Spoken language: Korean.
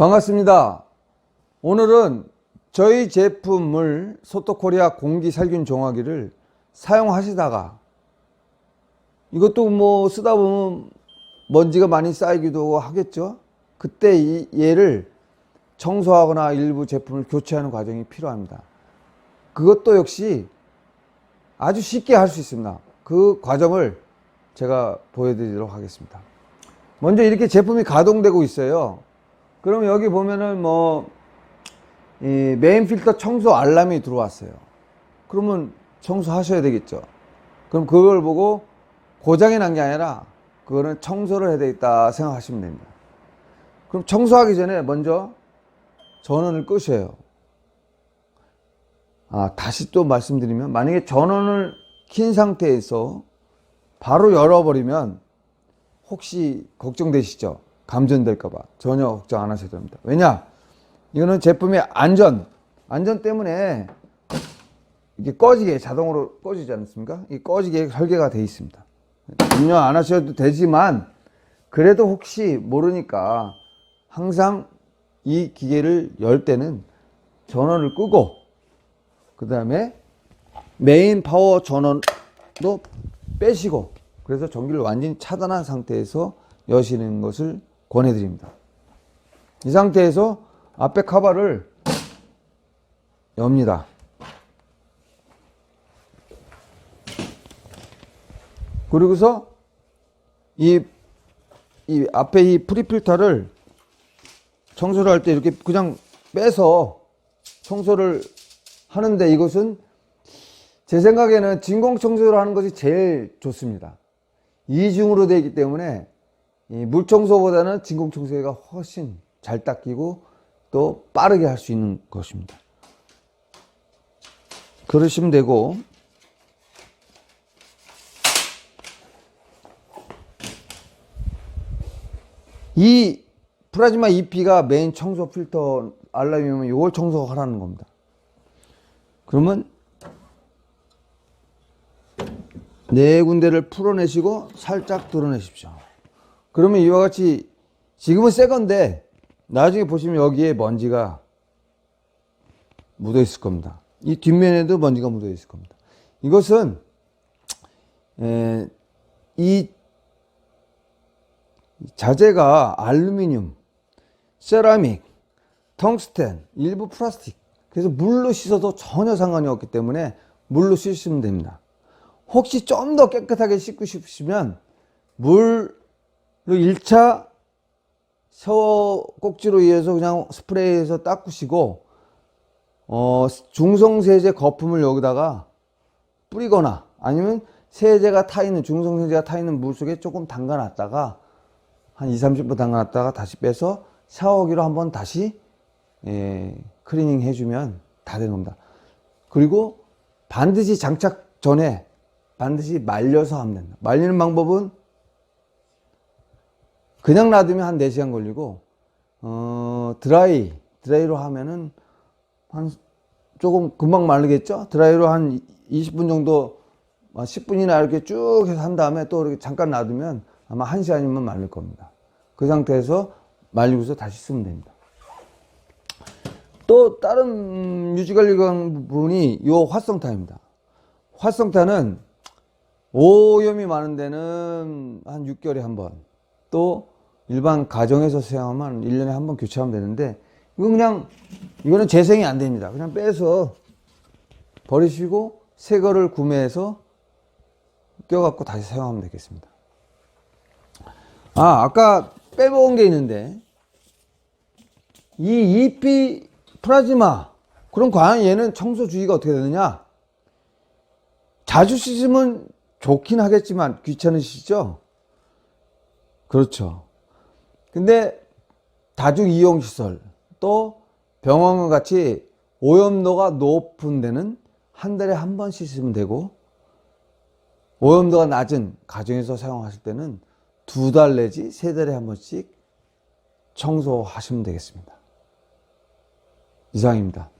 반갑습니다. 오늘은 저희 제품을 소토코리아 공기 살균 종화기를 사용하시다가 이것도 뭐 쓰다 보면 먼지가 많이 쌓이기도 하겠죠. 그때 이 얘를 청소하거나 일부 제품을 교체하는 과정이 필요합니다. 그것도 역시 아주 쉽게 할 수 있습니다. 그 과정을 제가 보여드리도록 하겠습니다. 먼저 이렇게 제품이 가동되고 있어요. 그럼 여기 보면은 뭐, 이 메인 필터 청소 알람이 들어왔어요. 그러면 청소하셔야 되겠죠. 그럼 그걸 보고 고장이 난 게 아니라 그거는 청소를 해야 되겠다 생각하시면 됩니다. 그럼 청소하기 전에 먼저 전원을 끄셔요. 아, 다시 또 말씀드리면 만약에 전원을 킨 상태에서 바로 열어버리면 혹시 걱정되시죠? 감전될까봐 전혀 걱정 안 하셔도 됩니다. 왜냐? 이거는 제품의 안전, 안전 때문에 이게 꺼지게 자동으로 꺼지지 않습니까? 이 꺼지게 설계가 되어 있습니다. 염려 안 하셔도 되지만 그래도 혹시 모르니까 항상 이 기계를 열 때는 전원을 끄고 그 다음에 메인 파워 전원도 빼시고 그래서 전기를 완전히 차단한 상태에서 여시는 것을 권해드립니다. 이 상태에서 앞에 카바를 엽니다. 그리고서 이, 이 앞에 이 프리필터를 청소를 할 때 이렇게 그냥 빼서 청소를 하는데 이것은 제 생각에는 진공 청소를 하는 것이 제일 좋습니다. 이중으로 되어 있기 때문에 물 청소보다는 진공 청소가 훨씬 잘 닦이고 또 빠르게 할 수 있는 것입니다. 그러시면 되고 이 프라즈마 EP가 메인 청소 필터 알람이면 이걸 청소하라는 겁니다. 그러면 네 군데를 풀어내시고 살짝 드러내십시오. 그러면 이와 같이 지금은 새 건데 나중에 보시면 여기에 먼지가 묻어 있을 겁니다. 이 뒷면에도 먼지가 묻어 있을 겁니다. 이것은 에, 이 자재가 알루미늄, 세라믹, 텅스텐, 일부 플라스틱. 그래서 물로 씻어도 전혀 상관이 없기 때문에 물로 씻으면 됩니다. 혹시 좀 더 깨끗하게 씻고 싶으시면 물 로 1차 샤워 꼭지로 의해서 그냥 스프레이해서 닦으시고 어, 중성세제 거품을 여기다가 뿌리거나 아니면 세제가 타 있는 중성세제가 타 있는 물 속에 조금 담가 놨다가 한 2, 30분 담가 놨다가 다시 빼서 샤워기로 한번 다시 예, 클리닝 해주면 다 되는 겁니다. 그리고 반드시 장착 전에 반드시 말려서 하면 된다. 말리는 방법은 그냥 놔두면 한 4시간 걸리고, 어, 드라이, 드라이로 하면은 한 조금 금방 마르겠죠? 드라이로 한 20분 정도, 10분이나 이렇게 쭉 해서 한 다음에 또 이렇게 잠깐 놔두면 아마 1시간이면 마를 겁니다. 그 상태에서 말리고서 다시 쓰면 됩니다. 또 다른 유지관리 부분이 요 활성탄입니다. 활성탄은 오염이 많은 데는 한 6개월에 한 번, 또 일반 가정에서 사용하면 1년에 한 번 교체하면 되는데, 이건 그냥, 이거는 재생이 안 됩니다. 그냥 빼서 버리시고 새 거를 구매해서 껴갖고 다시 사용하면 되겠습니다. 아, 아까 빼먹은 게 있는데, 이 EP 프라즈마, 그럼 과연 얘는 청소 주기가 어떻게 되느냐? 자주 씻으면 좋긴 하겠지만 귀찮으시죠? 그렇죠. 근데 다중 이용 시설 또 병원과 같이 오염도가 높은 데는 한 달에 한 번 씻으면 되고 오염도가 낮은 가정에서 사용하실 때는 두 달 내지 세 달에 한 번씩 청소하시면 되겠습니다. 이상입니다.